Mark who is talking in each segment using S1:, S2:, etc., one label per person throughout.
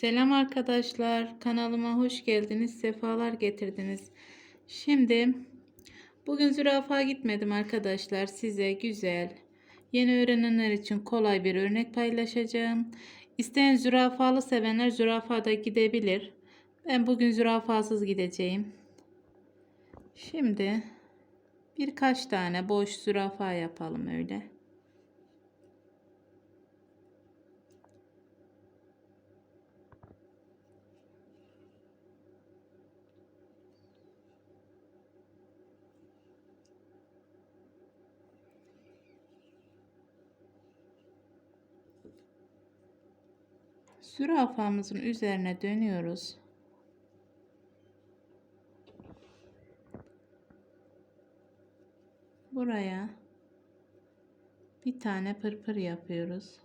S1: Selam arkadaşlar, kanalıma hoş geldiniz, sefalar getirdiniz. Şimdi bugün zürafa gitmedim arkadaşlar. Size güzel, yeni öğrenenler için kolay bir örnek paylaşacağım. İsteyen zürafalı sevenler zürafada gidebilir. Ben bugün zürafasız gideceğim. Şimdi birkaç tane boş zürafa yapalım öyle. Zürafamızın üzerine dönüyoruz. Buraya bir tane pırpır yapıyoruz.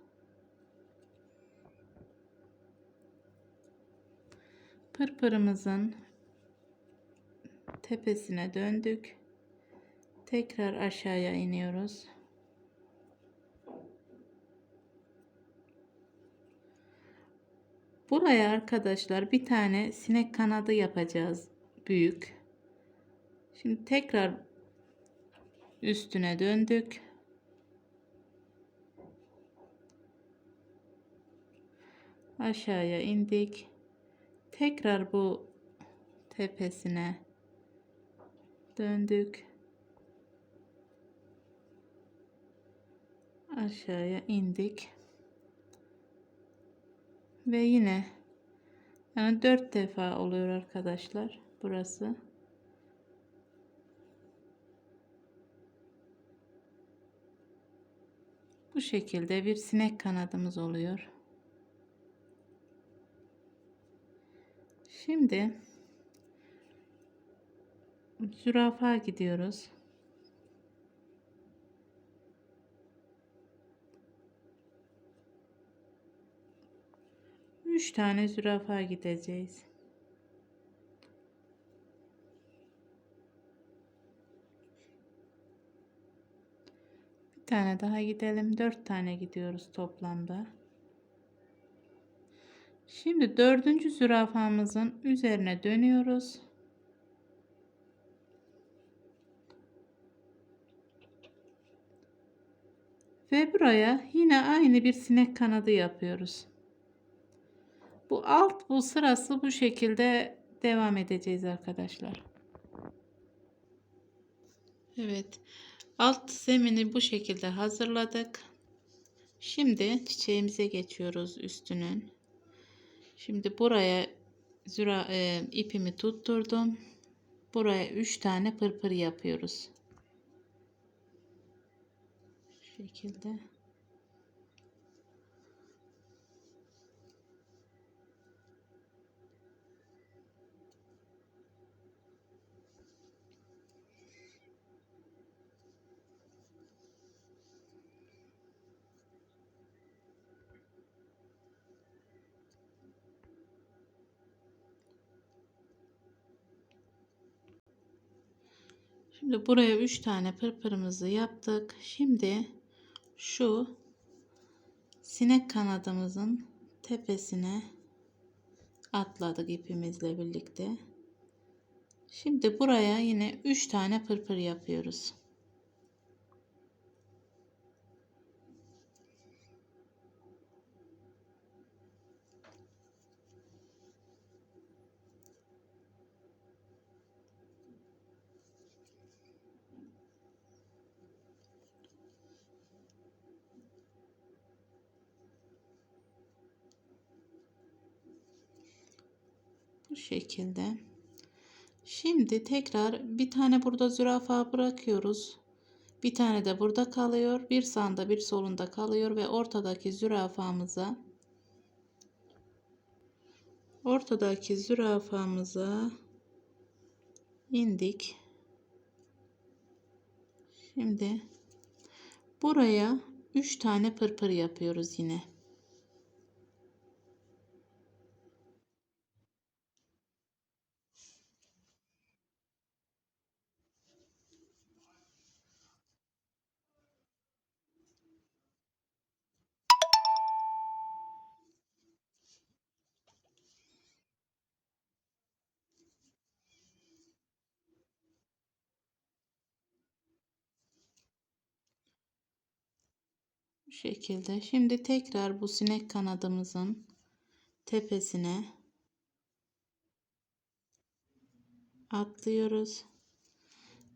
S1: Pırpırımızın tepesine döndük. Tekrar aşağıya iniyoruz. Buraya arkadaşlar bir tane sinek kanadı yapacağız. Büyük. Şimdi tekrar üstüne döndük. Aşağıya indik. Tekrar bu tepesine döndük. Aşağıya indik. Ve yine yani dört defa oluyor arkadaşlar burası. Bu şekilde bir sinek kanadımız oluyor. Şimdi zürafa gidiyoruz. 3 tane zürafa gideceğiz. Bir tane daha gidelim. 4 tane gidiyoruz toplamda. Şimdi dördüncü zürafamızın üzerine dönüyoruz. Ve buraya yine aynı bir sinek kanadı yapıyoruz. Bu alt bu sırası bu şekilde devam edeceğiz arkadaşlar. Evet. Alt zemini bu şekilde hazırladık. Şimdi çiçeğimize geçiyoruz üstünün. Şimdi buraya züra, e, ipimi tutturdum. Buraya 3 tane pırpır yapıyoruz. Şu şekilde. Şimdi buraya 3 tane pırpırımızı yaptık. Şimdi şu sinek kanadımızın tepesine atladık ipimizle birlikte. Şimdi buraya yine 3 tane pırpır yapıyoruz. Bu şekilde. Şimdi tekrar bir tane burada zürafa bırakıyoruz. Bir tane de burada kalıyor. Bir sağında bir solunda kalıyor ve ortadaki zürafamıza ortadaki zürafamıza indik. Şimdi buraya 3 tane pırpır yapıyoruz yine. Şekilde. Şimdi tekrar bu sinek kanadımızın tepesine atlıyoruz.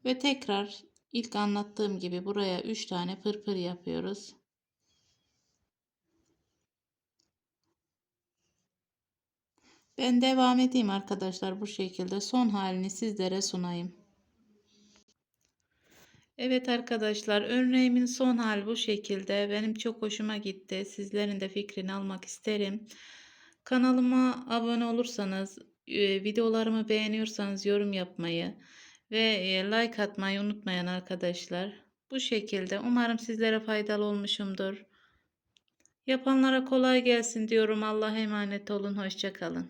S1: Ve tekrar ilk anlattığım gibi buraya 3 tane pırpır yapıyoruz. Ben devam edeyim arkadaşlar bu şekilde son halini sizlere sunayım. Evet arkadaşlar örneğimin son hali bu şekilde. Benim çok hoşuma gitti. Sizlerin de fikrini almak isterim. Kanalıma abone olursanız, e, videolarımı beğeniyorsanız yorum yapmayı ve e, like atmayı unutmayın arkadaşlar. Bu şekilde umarım sizlere faydalı olmuşumdur. Yapanlara kolay gelsin diyorum. Allah'a emanet olun. Hoşçakalın.